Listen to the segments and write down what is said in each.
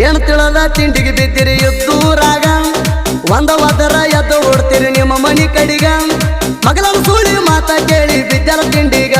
ಏನ್ ತಿಳದ ತಿಂಡಿಗೆ ಬಿದ್ದಿರಿ ಎದ್ದೂರಾಗ ಒಂದ ಒದರ ಎದ್ದು ಓಡ್ತೀರಿ ನಿಮ್ಮ ಮನಿ ಕಡಿಗ? ಮಗಲ ಸೂಳಿ ಮಾತ ಕೇಳಿ ಬಿದ್ದಲ ತಿಂಡಿಗ?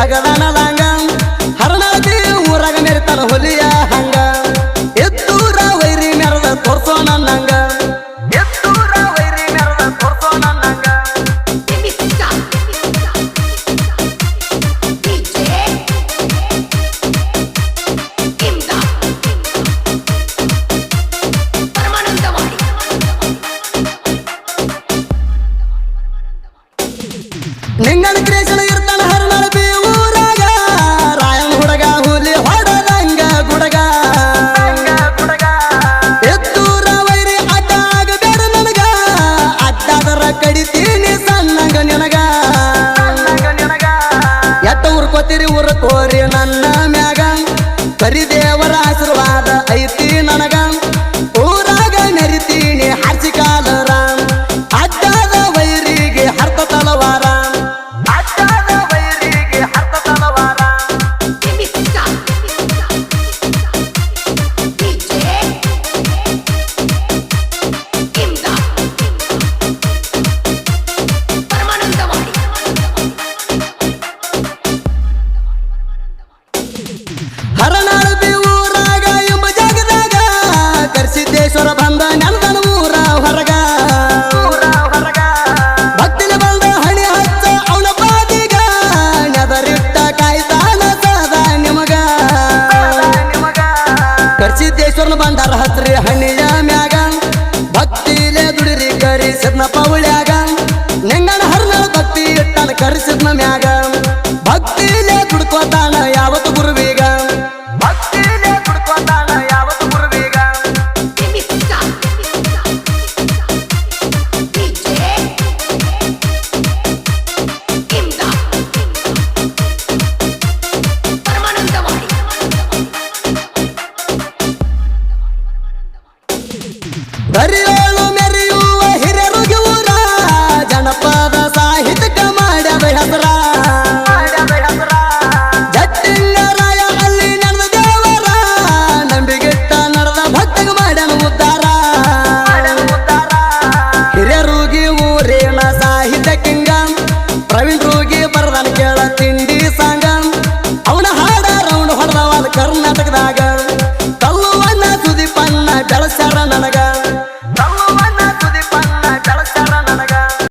ಸಗದನಲ ಊರ ಕೋರಿ ನನ್ನ ಮ್ಯಾಗ. ಕರಿ ದೇವರ ಆಶೀರ್ವಾದ ಐತಿ ನನಗ. ಈಶ್ವರನ ಬಂಡಾರ ಹಸ್ರಿ ಹಣ್ಣಿಯ ಮ್ಯಾಗ. ಭಕ್ತಿಲೇ ದುಡಿರಿ ಕರಿಸಿದ್ನ ಪೌಳ್ಯಾಗ. ನೆಂಗಣ ಹರ್ನ ಭಕ್ತಿ ಇಟ್ಟನ ಕರಿಸಿದ್ನ ಮ್ಯಾಗ. ದುಡ್ಕೊ Darío